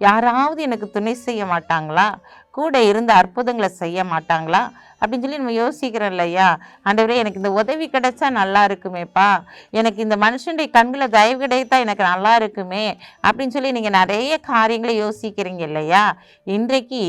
யாராவது எனக்கு துணை செய்ய மாட்டாங்களா? கூட இருந்து அற்புதங்களை செய்ய மாட்டாங்களா? அப்படின்னு சொல்லி நம்ம யோசிக்கிறோம் இல்லையா? ஆண்டவரே எனக்கு இந்த உதவி கிடைச்சா நல்லா இருக்குமேப்பா. எனக்கு இந்த மனுஷனுடைய கண்களில் தயவு கிடைத்தா எனக்கு நல்லா இருக்குமே. அப்படின்னு சொல்லி நீங்கள் நிறைய காரியங்களை யோசிக்கிறீங்க இல்லையா? இன்றைக்கு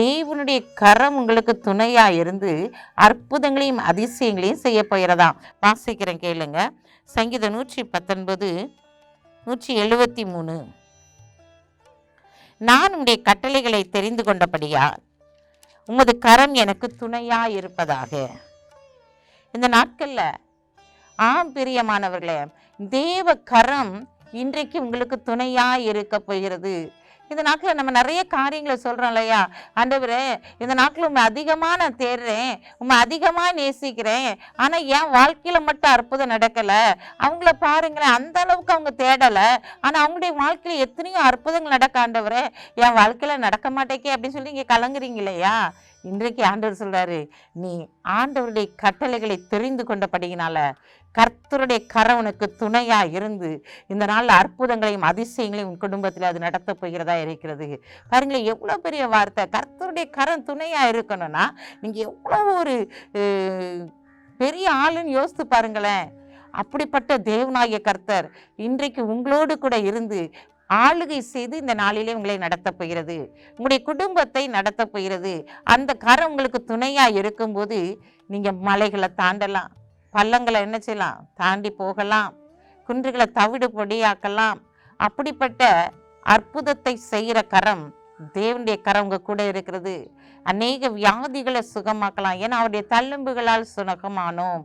தேவனுடைய கரம் உங்களுக்கு துணையாக இருந்து அற்புதங்களையும் அதிசயங்களையும் செய்ய போகிறதாம் வாசிக்கிறேன் கேளுங்க. சங்கீதம் நூற்றி பத்தொன்பது நூற்றி எழுபத்தி மூணு. நான் உடைய கட்டளைகளை தெரிந்து கொண்டபடியால் உமது கரம் எனக்கு துணையா இருப்பதாக. இந்த நாட்களில் ஆம் பிரியமானவர்களே தேவ கரம் இன்றைக்கு உங்களுக்கு துணையாக இருக்க போகிறது. இந்த நாட்களில் நம்ம நிறைய காரியங்களை சொல்கிறோம் இல்லையா? ஆண்டவரே இந்த நாட்கள் உண்மை அதிகமாக நான் தேடுறேன் உண்மை அதிகமாக நேசிக்கிறேன். ஆனால் என் வாழ்க்கையில் மட்டும் அற்புதம் நடக்கலை. அவங்கள பாருங்களேன் அந்த அளவுக்கு அவங்க தேடலை. ஆனால் அவங்களுடைய வாழ்க்கையில் எத்தனையோ அற்புதங்கள் நடக்க ஆண்டவரே என் வாழ்க்கையில் நடக்க மாட்டேக்கே அப்படின்னு சொல்லி இங்கே கலங்குறீங்க இல்லையா? இன்றைக்கு ஆண்டவர் சொல்கிறாரு நீ ஆண்டவருடைய கட்டளைகளை தெரிந்து கொண்டபடியினால கர்த்தருடைய கரவனுக்கு துணையாக இருந்து இந்த நாளில் அற்புதங்களையும் அதிசயங்களையும் உன் குடும்பத்தில் அது நடத்த போகிறதா இருக்கிறது. பாருங்களேன் எவ்வளோ பெரிய வார்த்தை. கர்த்தருடைய கரம் துணையாக இருக்கணும்னா நீங்கள் எவ்வளோ ஒரு பெரிய ஆளுன்னு யோசித்து பாருங்களேன். அப்படிப்பட்ட தேவனாகிய கர்த்தர் இன்றைக்கு உங்களோடு கூட இருந்து ஆளுகை செய்து இந்த நாளிலே உங்களை நடத்தப் போகிறது. உங்களுடைய குடும்பத்தை நடத்தப் போகிறது. அந்த கரம் உங்களுக்கு துணையாக இருக்கும்போது நீங்கள் மலைகளை தாண்டலாம். பள்ளங்களை என்ன செய்யலாம்? தாண்டி போகலாம். குன்றுகளை தவிடு பொடியாக்கலாம். அப்படிப்பட்ட அற்புதத்தை செய்கிற கரம் தேவனுடைய கரம் உங்கள் கூட இருக்கிறது. அநேக வியாதிகளை சுகமாக்கலாம். ஏன்னா அவருடைய தள்ளும்புகளால் சுகமானோம்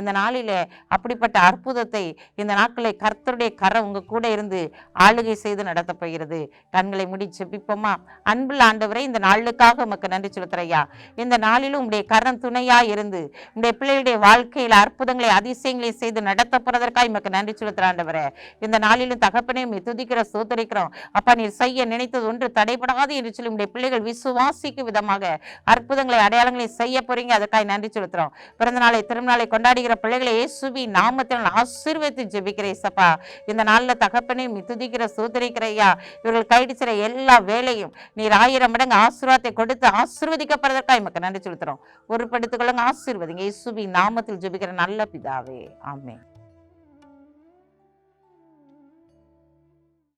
இந்த நாளிலே அப்படிப்பட்ட அற்புதத்தை இந்த நாட்களை கர்த்தருடைய கரம் உங்கள் கூட இருந்து ஆளுகை செய்து நடத்த போகிறது. கண்களை முடி செபிப்போமா அன்புள்ள ஆண்டவரை இந்த நாளுக்காக உமக்கு நன்றி செலுத்துறையா இந்த நாளிலும் உடைய கரம் துணையாக இருந்து உடைய பிள்ளைகளுடைய வாழ்க்கையில் அற்புதங்களை அதிசயங்களை செய்து நடத்தப்படுறதற்காக உமக்கு நன்றி செலுத்துற ஆண்டவரே. இந்த நாளிலும் தகப்பனே துதிக்கிற சோதரிக்கிறோம் அப்பா நீர் செய்ய நினைத்தது ஒன்று தடைபடாது என்று சொல்லி உடைய பிள்ளைகள் விசுவாசிக்கும் விதமாக அற்புதங்களை அடையாளங்களை செய்ய போறீங்க. அதற்காக நன்றி செலுத்துறோம். பிறந்த நாளை திருநாளை கொண்டாடுகிற பிள்ளைகளை இயேசுவி நாமத்தில் ஆசீர்வதித்து ஜெபிக்கிறேன் சப்பா இந்த நாளில் தகப்பனை துதிக்கிற சோதரிக்கிறையா இவர்கள் கைடிச்சிற எல்லா வேலையும் நீர் ஆயிரம் மடங்கு ஆசீர்வாதத்தை கொடுத்து ஆசீர்வதிக்கப்படுறதற்காக எமக்கு நன்றி செலுத்துறோம். ஒரு படுத்துக்கொள்ளுங்க ஆசீர்வதிங்க. இயேசுவி நாமத்தில் ஜெபிக்கிற நல்ல பிதாவே. ஆமே